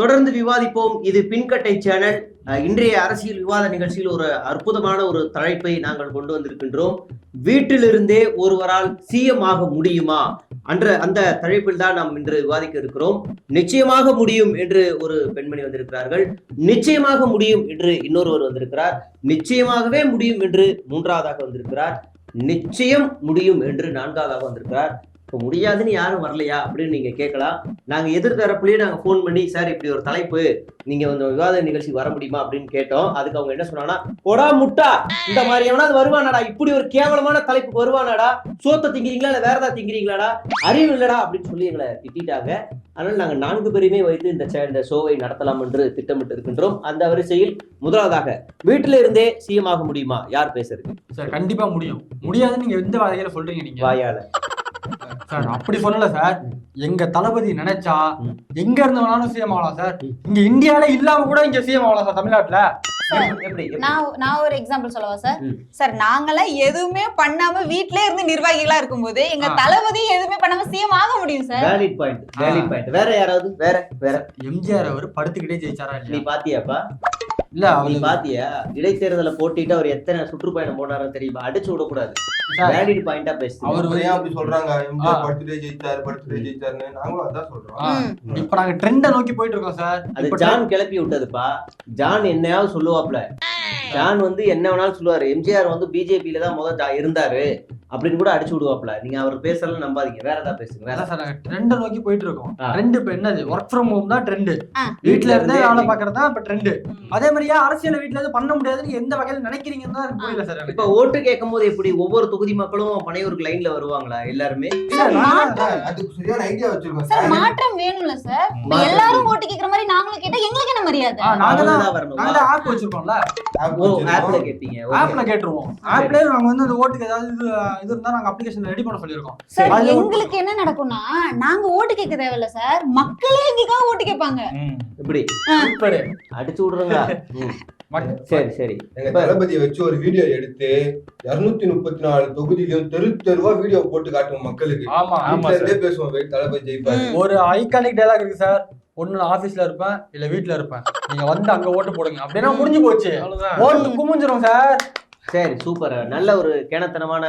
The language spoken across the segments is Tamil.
தொடர்ந்து விவாதிப்போம். இது பின்கட்டை சேனல். இன்றைய அரசியல் விவாத நிகழ்ச்சியில் ஒரு அற்புதமான ஒரு தலைப்பை நாங்கள் கொண்டு வந்திருக்கின்றோம். வீட்டிலிருந்தே ஒருவரால் சிஎம் ஆக முடியுமா? அன்ற அந்த தலைப்பில் தான் நாம் இன்று விவாதிக்க இருக்கிறோம். நிச்சயமாக முடியும் என்று ஒரு பெண்மணி வந்திருக்கிறார்கள். நிச்சயமாக முடியும் என்று இன்னொருவர் வந்திருக்கிறார். நிச்சயமாகவே முடியும் என்று மூன்றாவதாக வந்திருக்கிறார். நிச்சயம் முடியும் என்று நான்காவதாக வந்திருக்கிறார். இப்போ முடியாதுன்னு யாரும் வரலையா அப்படின்னு நீங்க கேட்கலாம். நாங்க எதிர்த்தரப்புலயே நாங்க ஃபோன் பண்ணி சார் இப்படி ஒரு தலைப்பு நீங்க வந்து விவாத நிகழ்ச்சி வர முடியுமா? அப்படின்னு கேட்டோம். அதுக்கு அவங்க என்ன சொன்னாங்கன்னா போடா முட்டா இந்த மாதிரி எவனாவது வருவானாடா இப்படி ஒரு கேவலமான தலைப்பு வருவானாடா சோத்த திங்கிறீங்களா இல்ல வேற ஏதாவது திங்கிறீங்களாடா அறிவு இல்லடா அப்படின்னு சொல்லி எங்களை திட்டிட்டாங்க அதனால நாங்க நான்கு பேரையுமே வைத்து இந்த இந்த ஷோவை நடத்தலாம் என்று திட்டமிட்டு இருக்கின்றோம். அந்த வரிசையில் முதலாவதாக வீட்டில இருந்தே சிஎம் ஆக முடியுமா? யார் பேசுறது? சார் கண்டிப்பா முடியும். முடியாதுன்னு நீங்க எந்த வகையில சொல்றீங்க நீங்க? வாயால. சார் அப்படி சொல்லல சார் எங்க தளபதி நினைச்சா. எங்க இருந்து வேணாலும் சிஎம் ஆகலாம் சார். இங்க இந்தியால இல்லாம கூட இங்க சிஎம் ஆகலாம் சார் தமிழ்நாட்டுல? நான் நான் ஒரு எக்ஸாம்பிள் சொல்லவா சார். சார் நாங்கெல்லாம் எதுவுமே பண்ணாம வீட்லயே இருந்து நிர்வாகிகளா இருக்கும்போது எங்க. தளபதி எதுவுமே பண்ணாம சிஎம் ஆக முடியும் sir valid point valid point வேற யாராவது வேற வேற எம்ஜிஆர் அவர் படுத்துக்கிட்டே ஜெயிச்சாரா நீ பாத்தியாப்பா இல்ல அவரு பாத்தியா? இடைத்தேர்தல போட்டிட்டு அவர் எத்தனை சுற்றுப்பயணம் போனாரோ தெரியுமா? அடிச்சு விடக்கூடாது. வேலிட் பாயிண்டா பேசுது. அவர் ஏன் அப்படி சொல்றாங்க. எம்ஜிஆர் ஜெயிச்சாரு ஜெயிச்சாருன்னு நாங்களும் அதான் சொல்றோம். இப்ப நாங்க ட்ரெண்ட நோக்கி போயிட்டு இருக்கோம் சார். அது ஜான் கிளப்பி விட்டதுப்பா. ஜான் என்னையாவது சொல்லுவாப்ல. ஜான் வந்து என்ன வேணாலும் சொல்லுவாரு. எம்ஜிஆர் வந்து பிஜேபியில தான் முதல் இருந்தாரு. அப்படின்னு கூட அடிச்சு விடுவாப்ல நீங்க அவர் பேசலாம் நம்பாதீங்க. வேற ஏதாவது பேசுங்க வேற. சார் ட்ரெண்ட நோக்கி போயிட்டு இருக்கோம். ட்ரெண்ட் இப்ப என்னது? ஒர்க் ஃப்ரம் ஹோம் தான் ட்ரெண்ட் ஆ. வீட்ல இருந்தே வேலை பாக்குறது தான் இப்ப ட்ரெண்ட் அதே மாதிரியா அரசியல் வீட்ல இருந்து பண்ண முடியாதுன்னு எந்த வகையில நினைக்கிறீங்கன்னு தான் புரியல சார். இப்ப ஓட்டு கேட்கும் போது எப்படி ஒவ்வொரு தொகுதி மக்களும் பனையூருக்கு லைன்ல வருவாங்களா எல்லாருமே? இல்ல, நான் சார், அதுக்கு சரியான ஐடியா வச்சிருக்கோம் சார் சார் மாற்றம் வேணும்ல சார் எல்லாரும் ஓட்டு கேக்குற மாதிரி நாங்களும் கேட்டா எங்களுக்கு மரியாதை. ஆ, நாங்க தான் அவங்கதான் வரணுமா. நாங்க தான் ஆப் வச்சிருக்கோம்ல. App ஓ வச்சிருக்கோம். ஆப்ல கேட்பீங்க okay. ஆப்ல கேட்டுருவோம். ஆப்லயே நாங்க வந்து அந்த ஓட்டுக்கு ஏதாவது இது இது இருந்தா நாங்க அப்ளிகேஷன் ரெடி பண்ண சொல்லியிருக்கோம். சார் எங்களுக்கு என்ன நடக்கும்னா நாங்க ஓட்டு கேட்க தேவையில்ல சார் மக்களே எங்களுக்காக ஓட்டு கேட்பாங்க. இப்படி. அடிச்சு விடுறீங்களா ம், சரி சரி. தளபதியை வச்சு ஒரு வீடியோ எடுத்து இருநூத்தி முப்பத்தி நாலு தொகுதியிலும் தெரு தெருவா வீடியோ போட்டு காட்டுவோம் மக்களுக்கு. ஆமா இருந்தே பேசுவோம் தளபதி. ஒரு ஐகானிக் டயலாக் இருக்கு சார் ஒண்ணு நான் ஆபீஸ்ல இருப்பேன் இல்ல வீட்ல இருப்பேன். நீங்க வந்து அங்க ஓட்டு போடுங்க. அப்படின்னா முடிஞ்சு போச்சு. ஓட்டு குமிஞ்சிரும் சார். சரி சூப்பர் நல்ல ஒரு கிணத்தனமான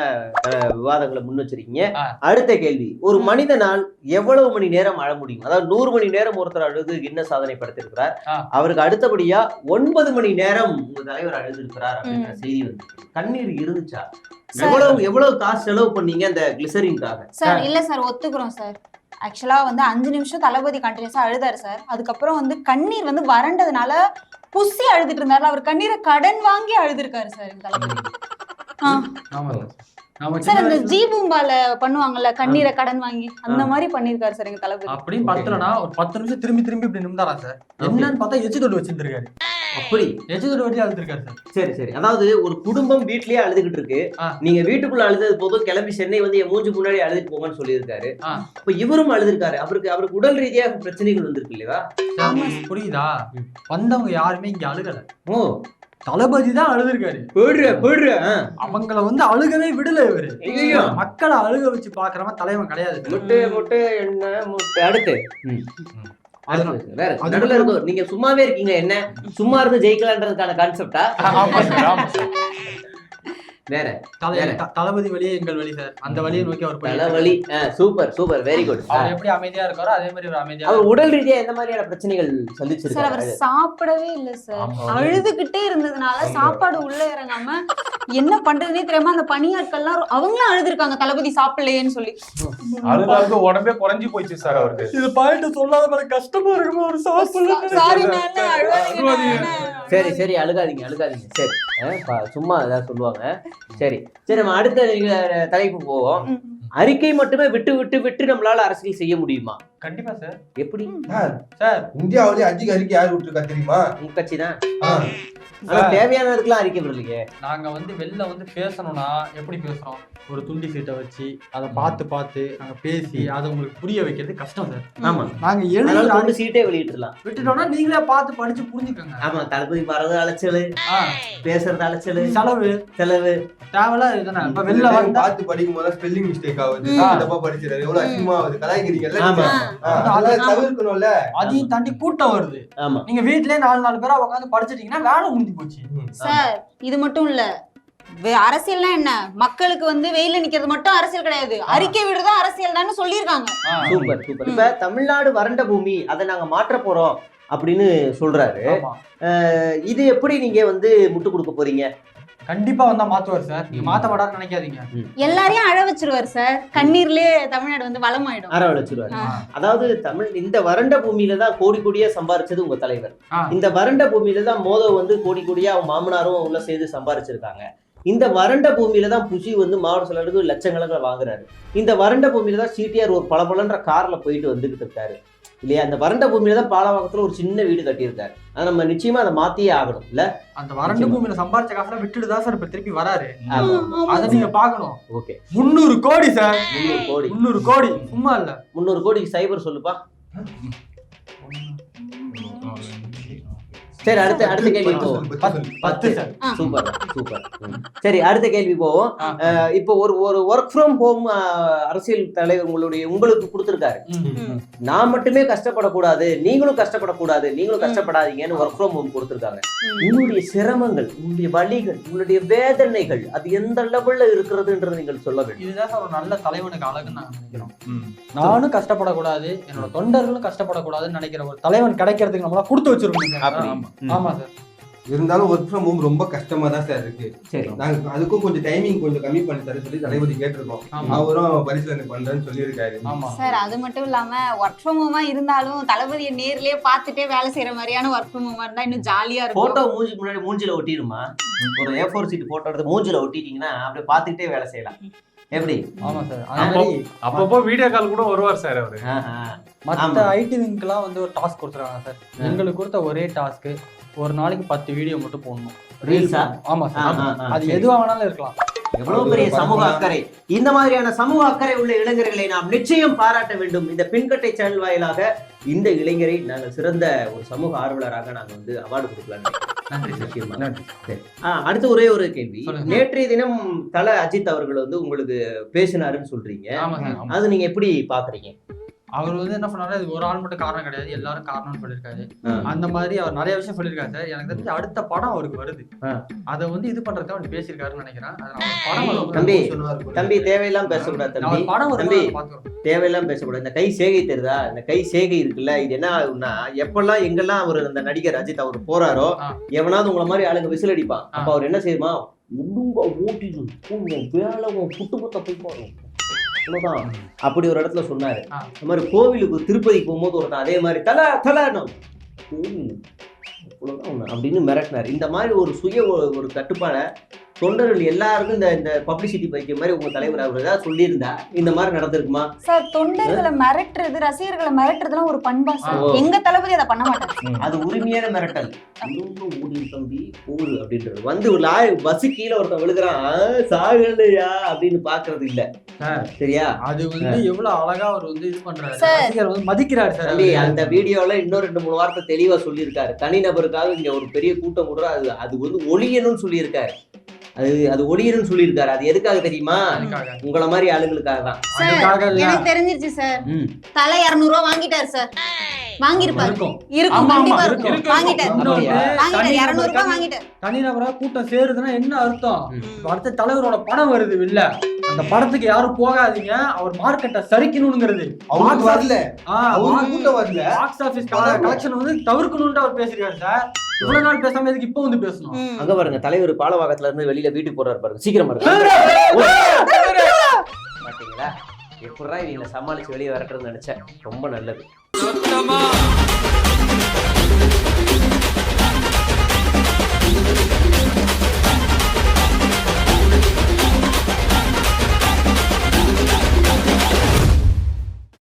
விவாதங்களை முன் வச்சிருக்கீங்க. அடுத்த கேள்வி. ஒரு. மனிதனால் எவ்வளவு மணி நேரம் அழ முடியும்? அதாவது நூறு மணி நேரம் ஒருத்தர் அழுது என்ன சாதனை படுத்திருக்கிறார். அவருக்கு அடுத்தபடியா ஒன்பது மணி நேரம் உங்க தலைவர் அழுதிருக்கிறார் அப்படின்ற செய்தி வந்து கண்ணீர் இருந்துச்சா. எவ்வளவு எவ்வளவு காசு செலவு பண்ணீங்க அந்த கிளிசரின்காக சார் இல்ல சார் ஒத்துக்கிறோம் சார். ஆக்சுவலா வந்து அஞ்சு நிமிஷம் தளபதி கண்டினியூஸா அழுதாரு சார் அதுக்கப்புறம் வந்து கண்ணீர் வந்து வறண்டதுனால புசி அழுதுட்டு இருந்தாரு அவர் கண்ணீரை கடன் வாங்கி அழுதுருக்காரு சார் எங்க தளபதி சார் அந்த ஜி பூம்பால பண்ணுவாங்கல்ல கண்ணீரை கடன் வாங்கி அந்த மாதிரி பண்ணிருக்காரு சார் எங்க தளபதி. அப்படியும் பத்தலனா ஒரு பத்து நிமிஷம் திரும்பி திரும்பி இப்படி நிமிந்தாரா சார் என்னன்னு பார்த்தா எச்சு தொட்டு வச்சிருந்திருக்காரு. அப்படி. தொட்டு வட்டி அழுத்திருக்காரு சார். சரி சரி. அதாவது ஒரு குடும்பம் வீட்லயே அழுதுகிட்டு இருக்கு. நீங்க வீட்டுக்குள்ள அழுதது போதும். கிளம்பி சென்னை வந்து என் மூஞ்சி முன்னாடி அழுதுட்டு போங்கன்னு சொல்லியிருக்காரு. இப்ப இவரும் அழுதுருக்காரு. அவருக்கு அவருக்கு உடல் ரீதியாக பிரச்சனைகள் வந்திருக்கு இல்லையா? புரியுதா? வந்தவங்க யாருமே இங்க அழுகல. ஓ. தளபதி தான் அழுதுருக்காரு. போயிடுற போயிடுற. அவங்கள வந்து அழுகவே விடல இவரு. மக்களை அழுக வச்சு பாக்குறவன் தலைவன் கிடையாது. முட்டை முட்டை என்ன முட்டை. அடுத்து. நடுவுல நீங்க சும்மாவே இருக்கீங்க என்ன? சும்மா இருந்து ஜெயிக்கலான்றதுக்கான கான்செப்டா வேற தளபதி வழியே எங்கள் வழி சார் அந்த வழியை நோக்கி அவர் தலைவலி சூப்பர் சூப்பர் வெரி குட் அவர் எப்படி அமைதியா இருக்காரோ அதே மாதிரி ஒரு அமைதியா அவர் உடல் ரீதியா எந்த மாதிரியான பிரச்சனைகள் சார் அவர் சந்திச்சிருக்காரு சாப்பிடவே இல்ல சார். அழுதுகிட்டே இருந்ததுனால சாப்பாடு உள்ள இறங்காம என்ன பண்றதுனே தெரியாம அந்த பணியாட்கள்லாம் அவங்களும் அழுதுருக்காங்க தளபதி சாப்பிடலையேன்னு சொல்லி. அழுதாலுக்கு உடம்பே குறைஞ்சு போயிடுச்சு சார் அவருக்கு. இது பாயிண்ட் சொல்லாத மாதிரி கஷ்டமா இருக்குமா ஒரு சாரி அழுவாதீங்க சரி சரி அழுகாதீங்க அழுகாதீங்க. சரி. சும்மா ஏதாவது சொல்லுவாங்க. சரி. சரி நம்ம அடுத்த தலைப்பு போவோம். அறிக்கை மட்டுமே விட்டு விட்டு விட்டு நம்மளால அரசியல் செய்ய முடியுமா? கண்டிப்பா சார். எப்படி? சார், சார் இந்தியாவிலேயே அதிக அறிக்கை யார் விட்டுருக்கா தெரியுமா? உங்க கட்சி தான். ஆனா தேவையானதுக்கெல்லாம் அறிக்கை விடலையே. நாங்க வந்து வெளில வந்து பேசணும்னா எப்படி பேசுறோம்? ஒரு துண்டி சீட்டை வச்சு அதை பார்த்து பார்த்து நாங்க பேசி அதை உங்களுக்கு புரிய வைக்கிறது கஷ்டம் சார். ஆமா. நாங்க அதனால எழுதி கொண்டு சீட்டே வெளியிட்டுலாம் விட்டுட்டோம்னா நீங்களே பார்த்து படிச்சு புரிஞ்சுக்கோங்க. ஆமா தளபதி வர்றது அலைச்சல் ஆ, பேசுறது அலைச்சல் செலவு. செலவு. தேவையில்ல இதுதானே. இப்ப வெளில வந்தா பார்த்து படிக்கும் போது ஸ்பெல்லிங் மிஸ்டேக் ஆகுது. தப்பா படிச்சிடாரு. எவ்வளவு அசிங்கமா ஆகுது. கலாய்க்கிறீங்கல்ல அதெல்லாம் தவிர்க்கணும்ல. அதையும் தாண்டி கூட்டம் வருது. ஆமா. நீங்க வீட்லயே நாலு நாலு பேரா உட்காந்து படிச்சிட்டீங்கன்னா வேலை முடிஞ்சு போச்சு. சார் இது மட்டும் இல்ல. அரசியல்னா என்ன? மக்களுக்கு வந்து வெயில நிக்கிறது மட்டும் அரசியல் கிடையாது. அறிக்கை விடுறதா அரசியல் தான் சொல்லியிருக்காங்க. Super super. இப்ப தமிழ்நாடு வறண்ட பூமி அதை நாங்க மாற்ற போறோம் அப்படின்னு சொல்றாரு. இது எப்படி நீங்க வந்து முட்டு கொடுக்க போறீங்க? கண்டிப்பா வந்தா மாத்துவார் சார். நீங்க. மாத்த நினைக்காதீங்க. எல்லாரையும் அழ வச்சிருவாரு சார். கண்ணீர்லயே தமிழ்நாடு வந்து வளமாயிடும். அரவழைச்சிருவாரு ஆ. அதாவது தமிழ் இந்த வறண்ட பூமியில தான் கோடி கோடியா சம்பாரிச்சது உங்க தலைவர். இந்த வறண்ட பூமியில தான் மோதம் வந்து கோடி கோடியா அவங்க மாமனாரும் உள்ள சேர்ந்து சம்பாரிச்சிருக்காங்க. இந்த வறண்ட பூமியில தான் புஷி வந்து மாவட்ட செயலருக்கு லட்சக்கணக்கில் வாங்குறாரு. இந்த வறண்ட பூமியில தான் சிடிஆர் ஒரு பளபளன்ற கார்ல போயிட்டு வந்துகிட்டு இருக்காரு. இல்லையா? அந்த வறண்ட பூமியில தான் பாலவாக்கத்துல ஒரு சின்ன வீடு கட்டியிருக்காரு. அதை நம்ம நிச்சயமா அதை மாத்தியே ஆகணும். இல்ல? அந்த வறண்ட பூமியில சம்பாரிச்ச காசுல விட்டுட்டு தான் சார் இப்ப திருப்பி வராரு. அதை நீங்க பாக்கணும் ஓகே. முந்நூறு கோடி சார். முந்நூறு கோடி. முந்நூறு கோடி. சும்மா இல்ல. முந்நூறு கோடிக்கு சைபர் சொல்லுப்பா. சரி அடுத்த அடுத்த கேள்வி போவோம் பத்து சார். Super super. சரி அடுத்த கேள்வி போவோம். இப்போ ஒரு ஒரு ஒர்க் ஃப்ரம் ஹோம் அரசியல் தலைவர் உங்களுடைய உங்களுக்கு கொடுத்துருக்காரு. நான் மட்டுமே கஷ்டப்படக்கூடாது நீங்களும் கஷ்டப்படக்கூடாது நீங்களும் கஷ்டப்படாதீங்கன்னு ஒர்க் ஃப்ரம் ஹோம் கொடுத்துருக்காங்க. உங்களுடைய சிரமங்கள் உங்களுடைய வலிகள் உங்களுடைய வேதனைகள் அது எந்த லெவல்ல இருக்கிறதுன்றது நீங்கள் சொல்ல வேண்டும். இதுதான் ஒரு நல்ல தலைவனுக்கு அழகுன்னு நினைக்கிறோம். நானும் கஷ்டப்படக்கூடாது என்னோட தொண்டர்களும் கஷ்டப்படக்கூடாதுன்னு நினைக்கிற ஒரு தலைவன் கிடைக்கிறதுக்கு நம்மளா கொடுத்து வச்சிருக்கோம். ஆமா. சார். இருந்தாலும் ஒர்க் ஃப்ரம் ஹோம் ரொம்ப கஷ்டமா தான் சார் இருக்கு. சரி. நாங்க அதுக்கும் கொஞ்சம் டைமிங் கொஞ்சம் கம்மி பண்ணி தர சொல்லி தளபதி கேட்டிருக்கோம். அவரும் பரிசீலனை பண்றேன்னு சொல்லியிருக்காரு. ஆமா. சார் அது மட்டும் இல்லாம ஒர்க் ஃப்ரம் ஹோமா இருந்தாலும் தளபதியை நேர்லயே பார்த்துட்டே வேலை செய்யற மாதிரியான ஒர்க் ஃப்ரம் ஹோமா இருந்தா இன்னும் ஜாலியா போட்டோ இருக்கும் மூஞ்சி முன்னாடி மூஞ்சில ஒட்டிடுமா ஒரு ஏ ஃபோர் சீட் போட்டோ எடுத்து மூஞ்சில ஒட்டிட்டீங்கன்னா அப்படியே பார்த்துக்கிட்டே வேலை செய்யலாம். எப்படி? ஆமா சார். அப்பப்போ வீடியோ கால் கூட வருவார் சார் அவரு. மத்த. ஐடி விங்க்லாம் வந்து ஒரு டாஸ்க் கொடுத்துருக்காங்க சார். எங்களுக்கு கொடுத்த ஒரே டாஸ்க் ஒரு நாளைக்கு பத்து வீடியோ மட்டும் போடணும். ரீல்ஸா ஆமா சார். அது சரி. எதுவா வேணாலும் இருக்கலாம். எவ்வளவு பெரிய சமூக அக்கறை. இந்த மாதிரியான சமூக அக்கறை உள்ள இளைஞர்களை நாம் நிச்சயம் பாராட்ட வேண்டும். இந்த பின்கட்டை சேனல் வாயிலாக இந்த இளைஞரை நாங்கள் சிறந்த ஒரு சமூக ஆர்வலராக நாங்கள் வந்து அவார்டு கொடுக்கலாம் நன்றி சார் நிச்சயமா. நன்றி சரி. ஆ, அடுத்து ஒரே ஒரு கேள்வி. நேற்றைய தினம் தல அஜித் அவர்கள் வந்து உங்களுக்கு பேசினாருன்னு சொல்றீங்க. அது நீங்க எப்படி பாக்குறீங்க அவர் வந்து என்ன பண்ணாரு? இது ஒரு ஆள் மட்டும் காரணம் கிடையாது. எல்லாரும் காரணம்னு சொல்லியிருக்காரு. ஆ. அந்த மாதிரி அவர் நிறைய விஷயம் சொல்லியிருக்காரு சார். எனக்கு தெரிஞ்சு அடுத்த படம் அவருக்கு வருது. அதை வந்து இது பண்றதுக்கு அவர் பேசியிருக்காருன்னு நினைக்கிறேன். அது நம்ம படம் வரும். தம்பி. தம்பி தேவையெல்லாம் பேசக்கூடாது தம்பி. படம் தம்பி. தேவையெல்லாம் பேசக்கூடாது. இந்த கை சேகை தெரியுதா? இந்த கை சேகை இருக்குல்ல இது என்ன ஆகும்னா எப்பெல்லாம் எங்கெல்லாம் அவர் அந்த நடிகர் அஜித் அவர் போறாரோ. எவனாவது உங்களை மாதிரி ஆளுங்க விசில் அடிப்பான். அப்ப அவர் என்ன செய்யுமா? ஒழுங்கா ஓட்டிடு உன் வேலை புத்த போய் போறோம் அவ்வளவுதான் அப்படி ஒரு இடத்துல சொன்னாரு. இந்த மாதிரி கோவிலுக்கு திருப்பதிக்கு போகும்போது ஒருத்தன் அதே மாதிரி தல தல கோவில் அவ்வளவுதான் ஒண்ணு அப்படின்னு மிரட்டினார். இந்த மாதிரி ஒரு சுய ஒரு- கட்டுப்பாடை தொண்டர்கள் எல்லாருக்கும் இந்த இந்த பப்ளிசிட்டி பைக்க மாதிரி உங்க தலைவர் அவர் ஏதாவது சொல்லியிருந்தா இந்த மாதிரி நடந்திருக்குமா? சார் தொண்டர்களை மிரட்டுறது ரசிகர்களை மிரட்டுறதுலாம் ஒரு பண்பா சார். எங்க தளபதி அதை பண்ண மாட்டாரு. அது உரிமையான மிரட்டல். ஓடி தம்பி போடு அப்படின்றது வந்து லாய் பஸ் கீழே ஒருத்தன் விழுகிறான். "ஆ, சாகலையா அப்படின்னு பாக்குறது இல்ல. சார். சரியா? அது வந்து எவ்வளவு அழகா அவர் வந்து இது பண்றாரு. சார். ரசிகர் வந்து மதிக்கிறாரு சார். அந்த வீடியோல இன்னும் ரெண்டு மூணு வார்த்தை தெளிவா சொல்லியிருக்காரு. தனிநபருக்காக இங்க ஒரு பெரிய கூட்டம் கூட அது அது வந்து ஒளியணும்னு சொல்லியிருக்காரு. அது அது ஒளியணும்னு சொல்லியிருக்காரு அது எதுக்காக தெரியுமா. உங்கள மாதிரி ஆளுங்களுக்காக தான். எனக்கு தெரிஞ்சிருச்சு சார். தலை இருநூறு ரூபா வாங்கிட்டாரு சார் வாங்கிருப்பாரு இருக்கும். இருக்கும் ஆமா, ஆமா, கண்டிப்பா இருக்கும். இருக்கும் வாங்கிட்டாரு இன்னொன்னு, வாங்கிட்டாரு தனி இருநூறு ரூபாய் நபருக்காக- வாங்கிட்டாரு தனிநபரா கூட்டம் சேருதுன்னா என்ன அர்த்தம் அடுத்த தலைவரோட படம் வருது இல்ல அந்த படத்துக்கு யாரும் போகாதீங்க அவர் மார்க்கெட்டை சரிக்கணுங்கிறது அவருக்கு வரல கூட்டம் வரல பாக்ஸ் ஆபீஸ் கலெக்ஷன் வந்து தவிர்க்கணும்னு அவர் பேசிருக்காரு சார் இவ்வளவு நாள் பேசாம எதுக்கு இப்ப வந்து பேசணும். அங்க பாருங்க தலைவர் பாலவாக்கத்துல இருந்து வெளியில வீட்டுக்கு போறாரு பாருங்க சீக்கிரம் பாத்தீங்களா எப்படா இவங்களை சமாளிச்சு வெளியே வரட்டுன்னு நினைச்சேன். ரொம்ப நல்லது.